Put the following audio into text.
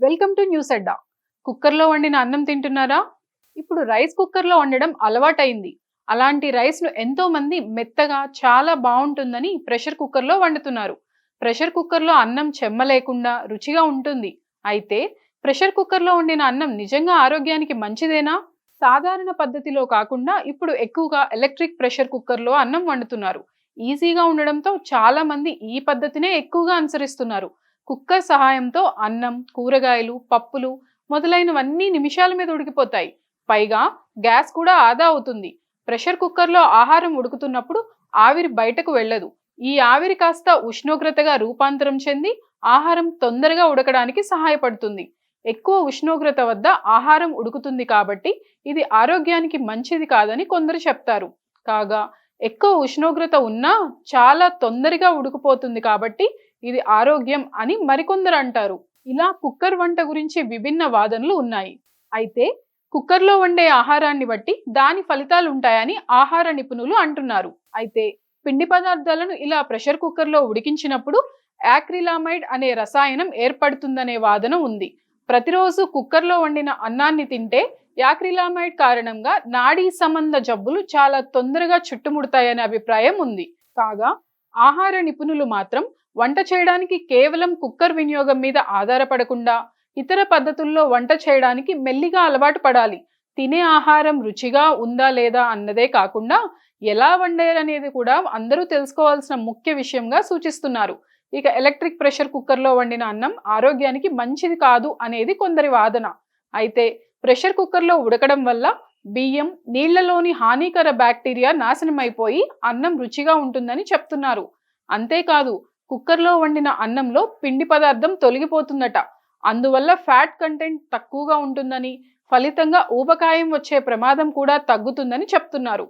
Welcome to news అడ్డా కుక్కర్లో వండిన అన్నం తింటున్నారా? ఇప్పుడు రైస్ కుక్కర్లో వండడం అలవాటైంది. అలాంటి రైస్ను ఎంతోమంది మెత్తగా చాలా బాగుంటుందని ప్రెషర్ కుక్కర్లో వండుతున్నారు. ప్రెషర్ కుక్కర్లో అన్నం చెమ్మ లేకుండా రుచిగా ఉంటుంది. అయితే ప్రెషర్ కుక్కర్లో వండిన అన్నం నిజంగా ఆరోగ్యానికి మంచిదేనా? సాధారణ పద్ధతిలో కాకుండా ఇప్పుడు ఎక్కువగా ఎలక్ట్రిక్ ప్రెషర్ కుక్కర్లో అన్నం వండుతున్నారు. ఈజీగా ఉండడంతో చాలా మంది ఈ పద్ధతినే ఎక్కువగా అనుసరిస్తున్నారు. కుక్కర్ సహాయంతో అన్నం కూరగాయలు పప్పులు మొదలైనవన్నీ నిమిషాల మీద ఉడికిపోతాయి. పైగా గ్యాస్ కూడా ఆదా అవుతుంది. ప్రెషర్ కుక్కర్లో ఆహారం ఉడుకుతున్నప్పుడు ఆవిరి బయటకు వెళ్ళదు. ఈ ఆవిరి కాస్త ఉష్ణోగ్రతగా రూపాంతరం చెంది ఆహారం తొందరగా ఉడకడానికి సహాయపడుతుంది. ఎక్కువ ఉష్ణోగ్రత వద్ద ఆహారం ఉడుకుతుంది కాబట్టి ఇది ఆరోగ్యానికి మంచిది కాదని కొందరు చెప్తారు. కాగా ఎక్కువ ఉష్ణోగ్రత ఉన్నా చాలా తొందరగా ఉడికిపోతుంది కాబట్టి ఇది ఆరోగ్యం అని మరికొందరు అంటారు ఇలా కుక్కర్ వంట గురించి విభిన్న వాదనలు ఉన్నాయి. అయితే కుక్కర్లో వండే ఆహారాన్ని బట్టి దాని ఫలితాలు ఉంటాయని ఆహార నిపుణులు అంటున్నారు. అయితే పిండి పదార్థాలను ఇలా ప్రెషర్ కుక్కర్లో ఉడికించినప్పుడు యాక్రిలామైడ్ అనే రసాయనం ఏర్పడుతుందనే వాదన ఉంది. ప్రతిరోజు కుక్కర్లో వండిన అన్నాన్ని తింటే యాక్రిలామైడ్ కారణంగా నాడీ సంబంధ జబ్బులు చాలా తొందరగా చుట్టుముడతాయనే అభిప్రాయం ఉంది. కాగా ఆహార నిపుణులు మాత్రం వంట చేయడానికి కేవలం కుక్కర్ వినియోగం మీద ఆధారపడకుండా ఇతర పద్ధతుల్లో వంట చేయడానికి మెల్లిగా అలవాటు పడాలి. తినే ఆహారం రుచిగా ఉందా లేదా అన్నదే కాకుండా ఎలా వండారనేది కూడా అందరూ తెలుసుకోవాల్సిన ముఖ్య విషయంగా సూచిస్తున్నారు. ఇక ఎలక్ట్రిక్ ప్రెషర్ కుక్కర్లో వండిన అన్నం ఆరోగ్యానికి మంచిది కాదు అనేది కొందరి వాదన. అయితే ప్రెషర్ కుక్కర్లో ఉడకడం వల్ల బియ్యం నీళ్ళలోని హానికర బ్యాక్టీరియా నాశనమైపోయి అన్నం రుచిగా ఉంటుందని చెప్తున్నారు. అంతేకాదు కుక్కర్లో వండిన అన్నంలో పిండి పదార్థం తొలగిపోతుందట. అందువల్ల ఫ్యాట్ కంటెంట్ తక్కువగా ఉంటుందని ఫలితంగా ఊబకాయం వచ్చే ప్రమాదం కూడా తగ్గుతుందని చెప్తున్నారు.